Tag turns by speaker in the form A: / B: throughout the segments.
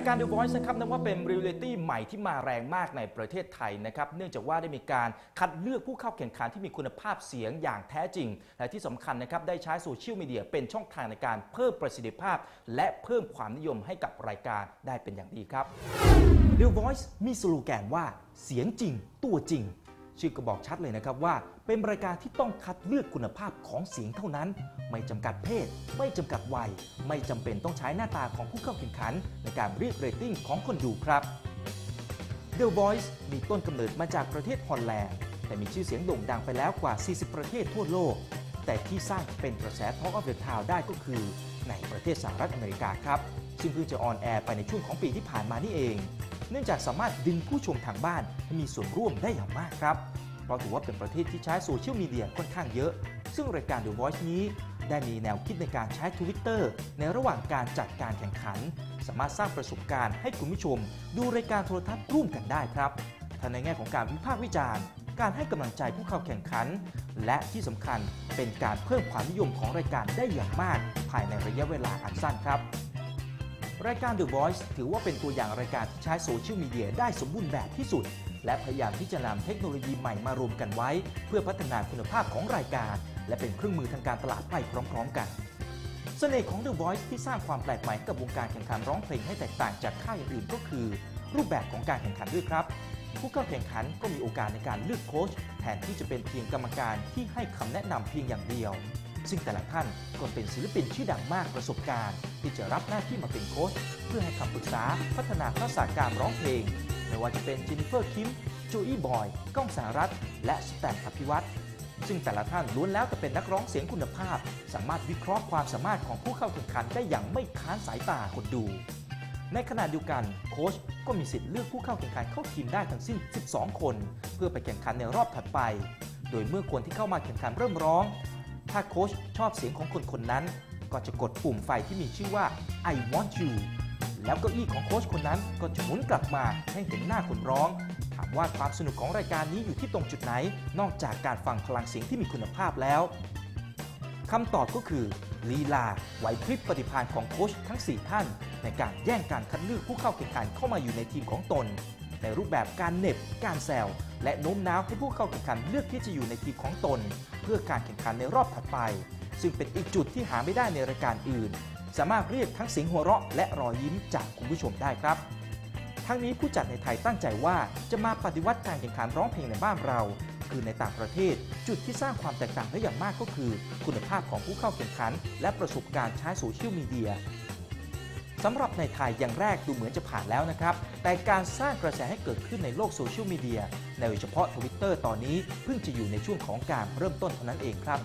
A: ายการ The Voice นะครับนับว่าเป็นเรียลิตี้ใหม่ที่มาแรงมากในประเทศไทยนะครับ เนื่องจากว่าได้มีการคัดเลือกผู้เข้าแข่งขันที่มีคุณภาพเสียงอย่างแท้จริง และที่สำคัญนะครับได้ใช้โซเชียลมีเดียเป็นช่องทางในการเพิ่มประสิทธิภาพ และเพิ่มความนิยมให้กับรายการได้เป็นอย่างดีครับ The Voice มีสโลแกนว่าเสียงจริง ตัวจริง ชื่อก็บอกชัดเลยนะครับว่า เป็นรายการที่ต้องคัดเลือกคุณภาพของเสียงเท่านั้น ไม่จำกัดเพศ ไม่จำกัดวัย ไม่จำเป็นต้องใช้หน้าตาของผู้เข้าแข่งขัน ในการเรียกเรตติ้งของคนดูครับ The Voice มีต้นกำเนิดมาจากประเทศฮอลแลนด์ แต่มีชื่อเสียงโด่งดังไปแล้วกว่า 40 ประเทศทั่วโลก แต่ที่สร้างเป็นกระแส Talk of the Town ได้ก็คือ ในประเทศสหรัฐอเมริกาครับ ซึ่งเพิ่งจะออนแอร์ไปในช่วงของปีที่ผ่านมานี่เอง เนื่องจากสามารถดึงผู้ชมทางบ้านให้มีส่วนร่วมได้อย่างมากครับ เพราะถือว่าเป็นประเทศที่ใช้โซเชียลมีเดียค่อนข้างเยอะ ซึ่งรายการ The Voice นี้ ได้มีแนวคิดในการใช้ Twitter ในระหว่างการจัดการแข่งขัน สามารถสร้างประสบการณ์ให้คุณผู้ชม ดูรายการโทรทัศน์ร่วมกันได้ครับทั้งในแง่ของการวิพากษ์วิจารณ์ การให้กำลังใจผู้เข้าแข่งขัน และที่สำคัญเป็นการเพิ่มความนิยมของรายการได้อย่างมาก ภายในระยะเวลาอันสั้นครับ รายการ The Voice ถือว่าเป็นตัวอย่างรายการที่ใช้โซเชียลมีเดียได้สมบูรณ์แบบที่สุด และพยายามที่จะนำเทคโนโลยีใหม่มารวมกันไว้ เพื่อพัฒนาคุณภาพของรายการ และเป็นเครื่องมือทางการตลาดไปพร้อม ๆ กันเสน่ห์ของ The Voice ที่สร้างความแปลกใหม่กับวงการแข่งขันร้องเพลงให้แตกต่างจากค่ายอื่นก็คือ รูปแบบของการแข่งขันด้วยครับ ผู้เข้าแข่งขันก็มีโอกาสในการเลือกโค้ชแทนที่จะเป็นเพียงกรรมการที่ให้คำแนะนำเพียงอย่างเดียว ซึ่งแต่ละท่านก็เป็นศิลปินชื่อดังมากประสบการณ์ ที่จะรับหน้าที่มาเป็นโค้ชเพื่อให้คำปรึกษาพัฒนาทักษะการร้องเพลง ไม่ว่าจะเป็นจินนิเฟอร์คิมโจอี้บอยก้องสารัตและสแตมป์อภิวัตรซึ่งแต่ละท่านล้วนแล้วแต่เป็นนักร้องเสียงคุณภาพ สามารถวิเคราะห์ความสามารถของผู้เข้าแข่งขันได้อย่างไม่ค้านสายตาคนดู ในขณะเดียวกันโค้ชก็มีสิทธิ์เลือกผู้เข้าแข่งขันเข้าทีมได้ทั้งสิ้น 12 คน เพื่อไปแข่งขันในรอบถัดไป โดยเมื่อคนที่เข้ามาแข่งขันเริ่มร้อง ถ้าโค้ชชอบเสียงของคนคนนั้น ก็จะกดปุ่มไฟที่มีชื่อว่า I want you แล้วเก้าอี้ของโค้ชคนนั้นก็จะหมุนกลับมาให้เห็นหน้าคนร้อง ถามว่าความสนุกของรายการนี้อยู่ที่ตรงจุดไหน นอกจากการฟังพลังเสียงที่มีคุณภาพแล้วคำตอบก็คือลีลาไหวพริบปฏิภาณของโค้ชทั้ง 4 ท่าน ในการแย่งการคัดเลือกผู้เข้าแข่งขันเข้ามาอยู่ในทีมของตน ในรูปแบบการเน็บ การแซว และโน้มน้าวให้ผู้เข้าแข่งขันเลือกที่จะอยู่ในทีมของตน เพื่อการแข่งขันในรอบถัดไป ซึ่งเป็นอีกจุดที่หาไม่ได้ในรายการอื่น สามารถเรียกทั้งเสียงหัวเราะ และรอยยิ้มจากคุณผู้ชมได้ครับ ทั้งนี้ผู้จัดในไทยตั้งใจว่าจะมาปฏิวัติการแข่งขันร้องเพลงในบ้านเราคือในต่างประเทศ จุดที่สร้างความแตกต่างได้อย่างมากก็คือ คุณภาพของผู้เข้าแข่งขัน และประสบการณ์ใช้โซเชียลมีเดีย สำหรับในไทยอย่างแรกดูเหมือนจะผ่านแล้วนะครับ แต่การสร้างกระแสให้เกิดขึ้นในโลกโซเชียลมีเดียในโดยเฉพาะ Twitter ตอนนี้เพิ่งจะอยู่ในช่วงของการเริ่มต้นเท่านั้นเองครับ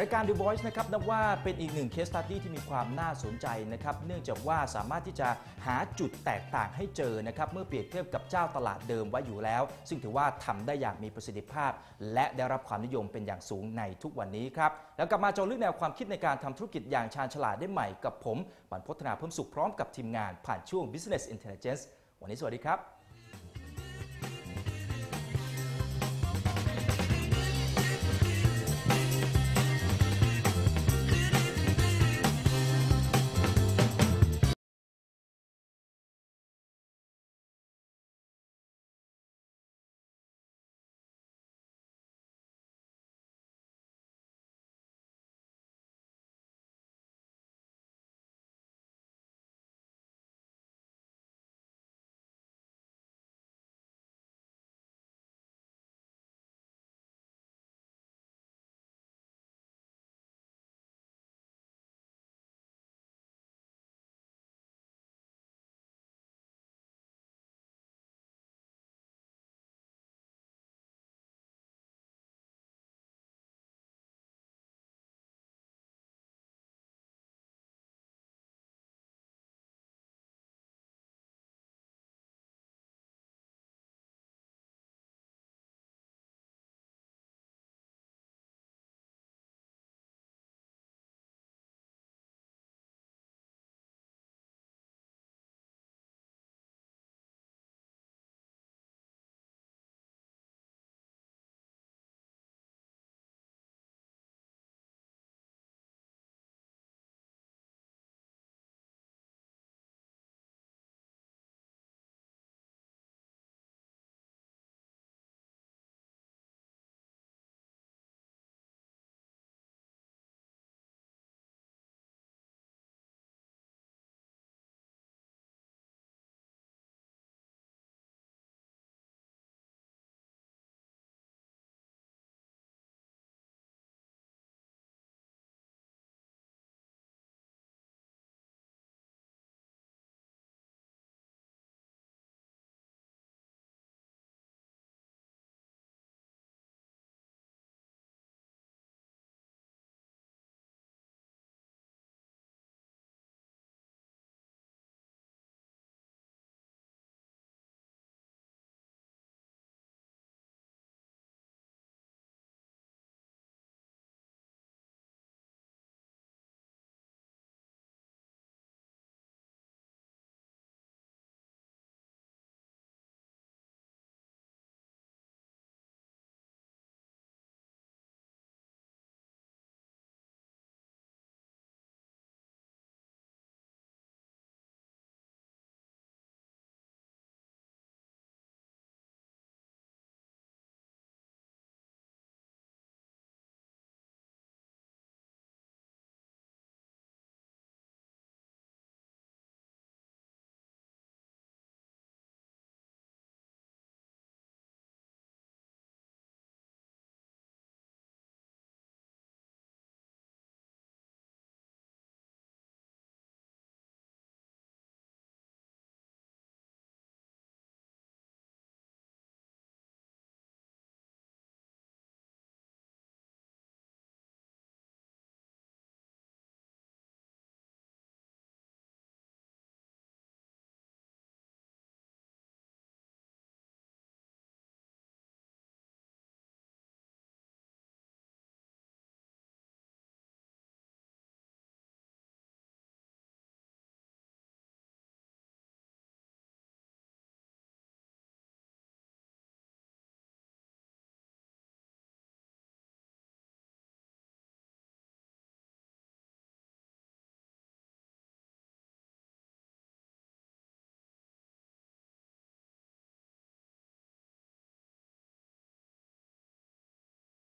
A: รายการ The Voice นะครับนับว่าเป็นอีกหนึ่งเคสตัดดี้ที่มีความน่าสนใจนะครับเนื่องจากว่าสามารถที่จะหาจุดแตกต่างให้เจอนะครับเมื่อเปรียบเทียบกับเจ้าตลาดเดิมไว้อยู่แล้ว ซึ่งถือว่าทำได้อย่างมีประสิทธิภาพ และได้รับความนิยมเป็นอย่างสูงในทุกวันนี้ครับแล้วกลับมาเจาะลึกแนวความคิดในการทำธุรกิจอย่างชาญฉลาดได้ใหม่กับผมบรรพฒนาเพิ่มสุขพร้อมกับทีมงานผ่านช่วง Business Intelligence วันนี้สวัสดีครับ